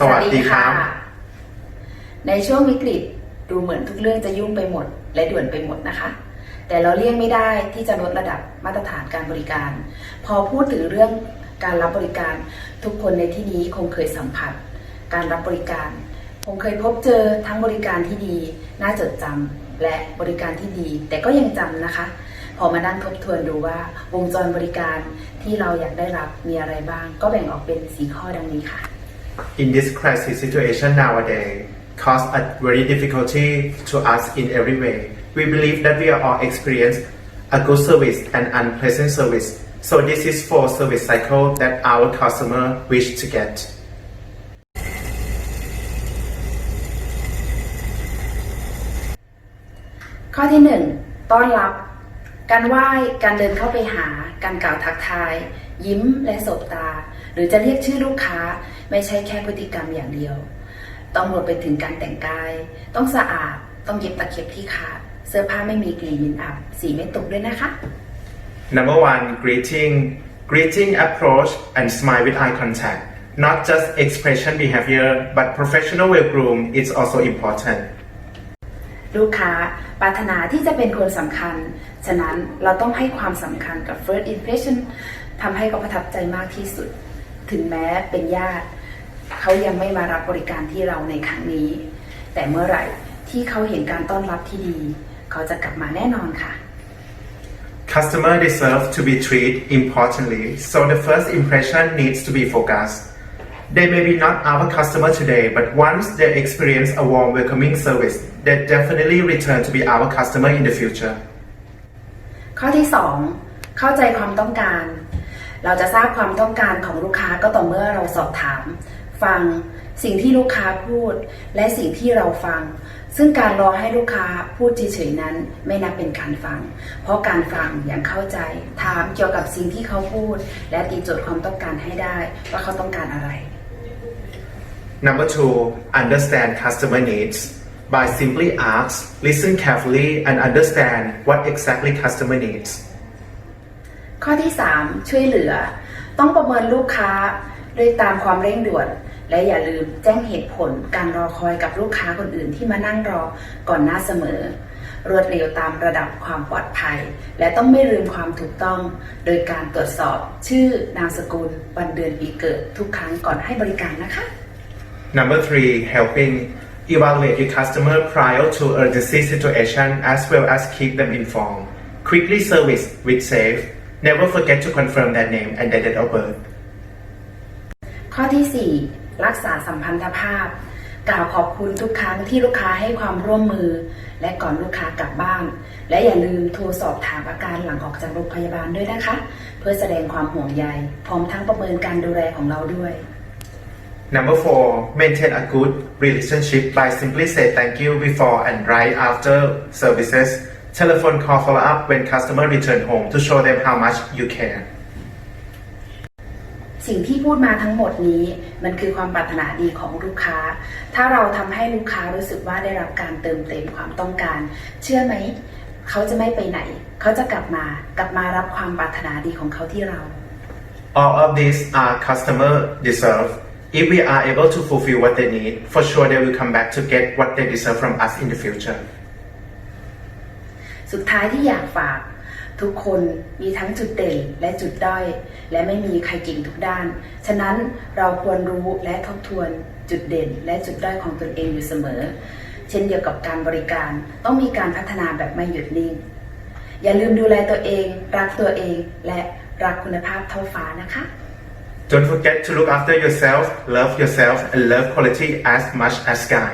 สวัสดีครับ ในช่วงวิกฤตดูเหมือนทุกเรื่องจะยุ่งไปหมด และด่วนไปหมดนะคะ แต่เราเลี่ยงไม่ได้ที่จะลดระดับมาตรฐานการบริการ พอพูดถึงเรื่องการรับบริการ ทุกคนในที่นี้คงเคยสัมผัส การรับบริการคงเคยพบเจอทั้งบริการที่ดีน่าจดจำและบริการที่ดี แต่ก็ยังจำนะคะ พอมานั่งทบทวนดูว่าวงจรบริการที่เราอยากได้รับมีอะไรบ้าง ก็แบ่งออกเป็นสีข้อดังนี้ค่ะ In this crisis situation nowadays cause a very difficulty to us in every way. We believe that we are all experience a good service and unpleasant service. So this is four service cycle that our customer wish to get. ข้อที่ 1 ต้อนรับ การไหว้ การเดินเข้าไปหา การกล่าวทักทาย ยิ้มและสบตา หรือจะเรียกชื่อลูกค้าไม่ใช่แค่พฤติกรรมอย่างเดียว ต้องรวมไปถึงการแต่งกาย ต้องสะอาดต้องเย็บตะเข็บที่ขาดเสื้อผ้าไม่มีกลิ่นมินอับ สีไม่ตกด้วยนะคะ Number one, greeting. Greeting approach and smile with eye contact. Not just expression behavior, but professional well groom is also important. ลูกค้าปรารถนาที่จะเป็นคนสำคัญ ฉะนั้นเราต้องให้ความสำคัญกับ first impression ทำให้เขาประทับใจมากที่สุด ถึงแม้เป็นญาติเขายังไม่มารับบริการที่เราในครั้งนี้ แต่เมื่อไหร่ที่เขาเห็นการต้อนรับที่ดี เขาจะกลับมาแน่นอนค่ะ Customer deserve to be treated importantly, so the first impression needs to be focused. They may be not our customer today, but once they experience a warm welcoming service, they definitely return to be our customer in the future. ข้อที่ 2 เข้าใจความต้องการ เราจะทราบความต้องการของลูกค้าก็ต่อเมื่อเราสอบถาม ฟังสิ่งที่ลูกค้าพูด และสิ่งที่เราฟัง ซึ่งการรอให้ลูกค้าพูดเฉยๆนั้น ไม่นับเป็นการฟัง เพราะการฟังอย่างเข้าใจ ถามเกี่ยวกับสิ่งที่เขาพูด และตีโจทย์ความต้องการให้ได้ ว่าเขาต้องการอะไร Number two, understand customer needs. By simply ask, listen carefully, and understand what exactly customer needs. ข้อที่ 3 ช่วยเหลือ ต้องประเมินลูกค้าด้วยตามความเร่งด่วน และอย่าลืมแจ้งเหตุผลการรอคอยกับลูกค้าคนอื่นที่มานั่งรอก่อนหน้าเสมอ รวดเร็วตามระดับความปลอดภัย และต้องไม่ลืมความถูกต้อง โดยการตรวจสอบชื่อนามสกุลวันเดือนปีเกิดทุกครั้งก่อนให้บริการนะคะ Number three, helping. Evaluate your customer prior to urgency situation as well as keep them informed. Quickly service with safe. Never forget to confirm their name and their date of birth. ข้อที่ 4 รักษาสัมพันธภาพ กล่าวขอบคุณทุกครั้งที่ลูกค้าให้ความร่วมมือ และก่อนลูกค้ากลับบ้าน และอย่าลืมโทรสอบถามอาการหลังออกจากโรงพยาบาลด้วยนะคะ เพื่อแสดงความห่วงใย พร้อมทั้งประเมินการดูแลของเราด้วย Number four, maintain a good relationship by simply say thank you before and right after services. Telephone call follow up when customer return home to show them how much you care. สิ่งที่พูดมาทั้งหมดนี้มันคือความปรารถนาดีของลูกค้า ถ้าเราทำให้ลูกค้ารู้สึกว่าได้รับการเติมเต็มความต้องการ เชื่อไหม เขาจะไม่ไปไหน เขาจะกลับมากลับมารับความปรารถนาดีของเขาที่เรา All of these are customer deserve. If we are able to fulfill what they need, for sure they will come back to get what they deserve from us in the future. สุดท้ายที่อยากฝาก ทุกคนมีทั้งจุดเด่นและจุดด้อย และไม่มีใครเก่งทุกด้าน ฉะนั้นเราควรรู้และทบทวนจุดเด่น และจุดด้อยของตนเองอยู่เสมอ เช่นเดียวกับการบริการต้องมีการพัฒนาแบบไม่หยุดนิ่ง อย่าลืมดูแลตัวเอง รักตัวเองและรักคุณภาพเท่าฟ้านะคะ Don't forget to look after yourself, love yourself, and love quality as much as sky.